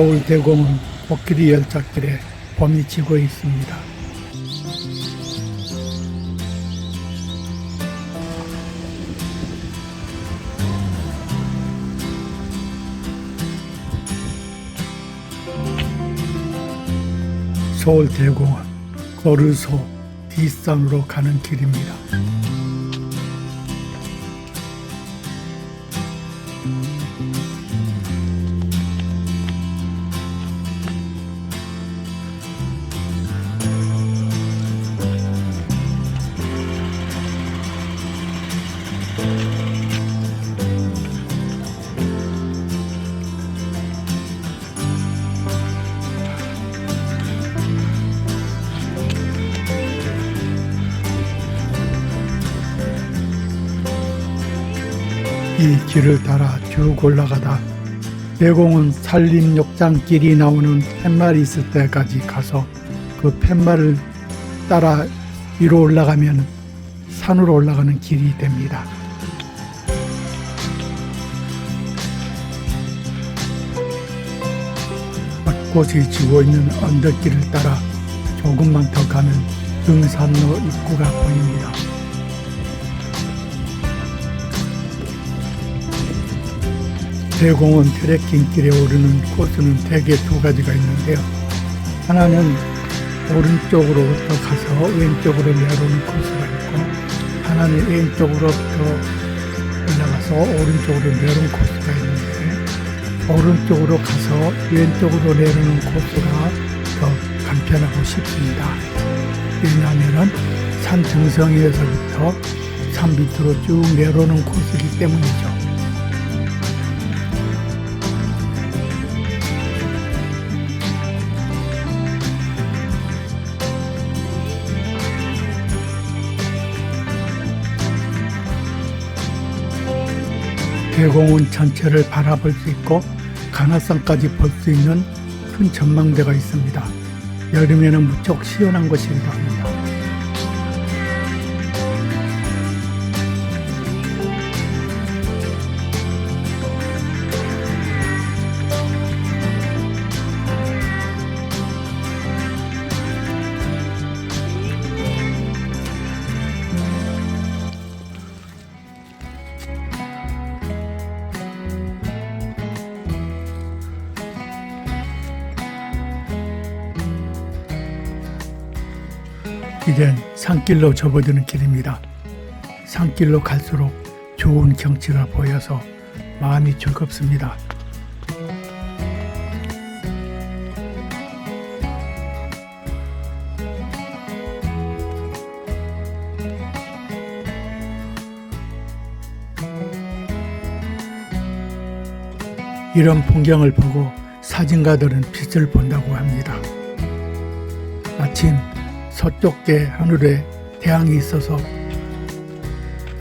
서울 대공원 코끼리 열차길에 봄이 지고 있습니다. 서울 대공원 거르소 뒷산으로 가는 길입니다. 이 길을 따라 쭉 올라가다 대공원 산림욕장길이 나오는 팻말이 있을 때까지 가서 그 팻말을 따라 위로 올라가면 산으로 올라가는 길이 됩니다. 벚꽃이 지고 있는 언덕길을 따라 조금만 더 가면 등산로 입구가 보입니다. 대공원 트레킹길에 오르는 코스는 대개 두 가지가 있는데요. 하나는 오른쪽으로부터 가서 왼쪽으로 내려오는 코스가 있고, 하나는 왼쪽으로부터 올라가서 오른쪽으로 내려오는 코스가 있는데, 오른쪽으로 가서 왼쪽으로 내려오는 코스가 더 간편하고 쉽습니다. 왜냐하면 산 등성이에서부터 산 밑으로 쭉 내려오는 코스이기 때문이죠. 대공원 전체를 바라볼 수 있고 간화산까지 볼 수 있는 큰 전망대가 있습니다. 여름에는 무척 시원한 곳이기도 합니다. 이젠 산길로 접어드는 길입니다. 산길로 갈수록 좋은 경치가 보여서 마음이 즐겁습니다. 이런 풍경을 보고 사진가들은 빛을 본다고 합니다. 마침 서쪽계 하늘에 태양이 있어서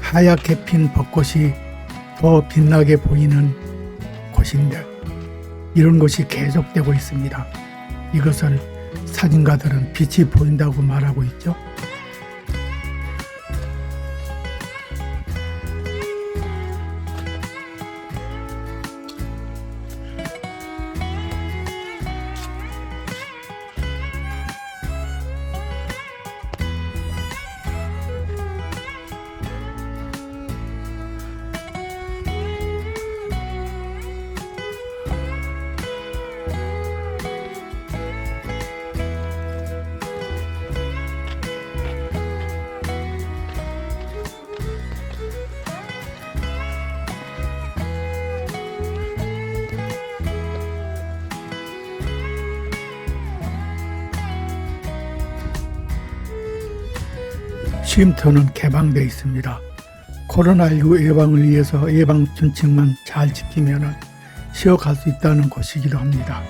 하얗게 핀 벚꽃이 더 빛나게 보이는 곳인데 이런 것이 계속되고 있습니다. 이것을 사진가들은 빛이 보인다고 말하고 있죠. 쉼터는 개방되어 있습니다. 코로나19 예방을 위해서 예방 준칙만 잘 지키면 쉬어갈 수 있다는 곳이기도 합니다.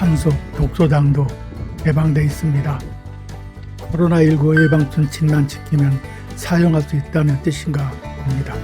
산소, 독소당도 개방돼 있습니다. 코로나19 예방 수칙만 지키면 사용할 수 있다는 뜻인가 봅니다.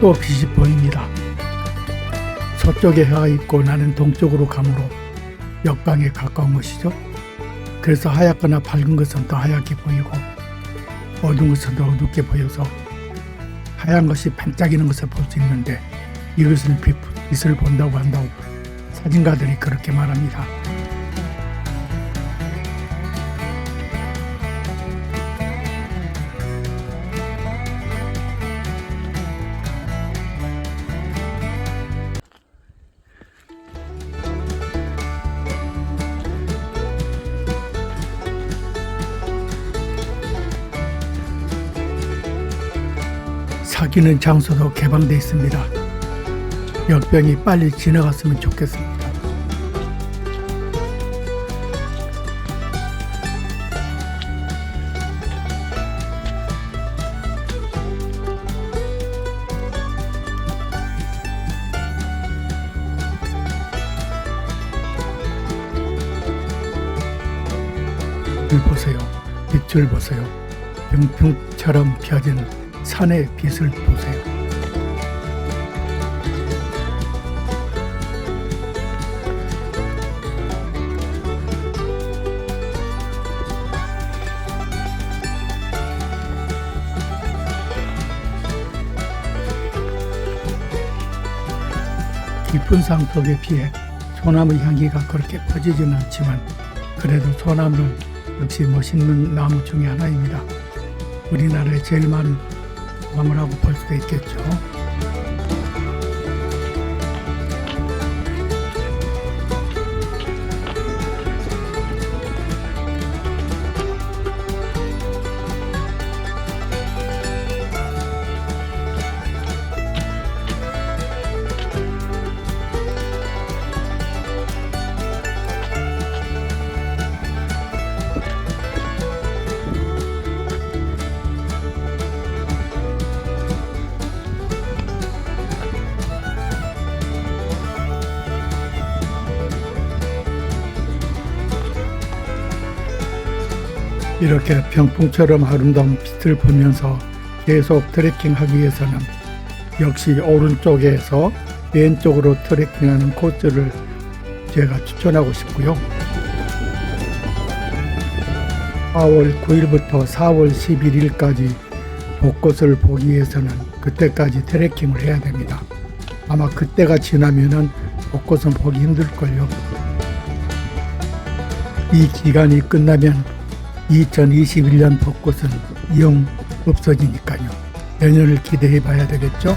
또 빛이 보입니다. 서쪽에 해가 있고 나는 동쪽으로 가므로 역방에 가까운 것이죠. 그래서 하얗거나 밝은 것은 더 하얗게 보이고 어두운 것은 더 어둡게 보여서 하얀 것이 반짝이는 것을 볼 수 있는데 이것은 빛, 빛을 본다고 한다고 사진가들이 그렇게 말합니다. 사귀는 장소도 개방돼 있습니다. 역병이 빨리 지나갔으면 좋겠습니다. 보세요. 빛을 보세요. 병풍처럼 펴진 산의 빛을 보세요. 깊은 산 속에 비해 소나무 향기가 그렇게 퍼지지는 않지만 그래도 소나무는 역시 멋있는 나무 중에 하나입니다. 우리나라에 제일 많은 나무라고 볼 수가 있겠죠. 이렇게 병풍처럼 아름다운 빛을 보면서 계속 트레킹하기 위해서는 역시 오른쪽에서 왼쪽으로 트레킹하는 코스를 제가 추천하고 싶고요. 4월 9일부터 4월 11일까지 벚꽃을 보기 위해서는 그때까지 트레킹을 해야 됩니다. 아마 그때가 지나면은 벚꽃은 보기 힘들걸요. 이 기간이 끝나면 2021년 벚꽃은 영 없어지니까요. 내년을 기대해 봐야 되겠죠?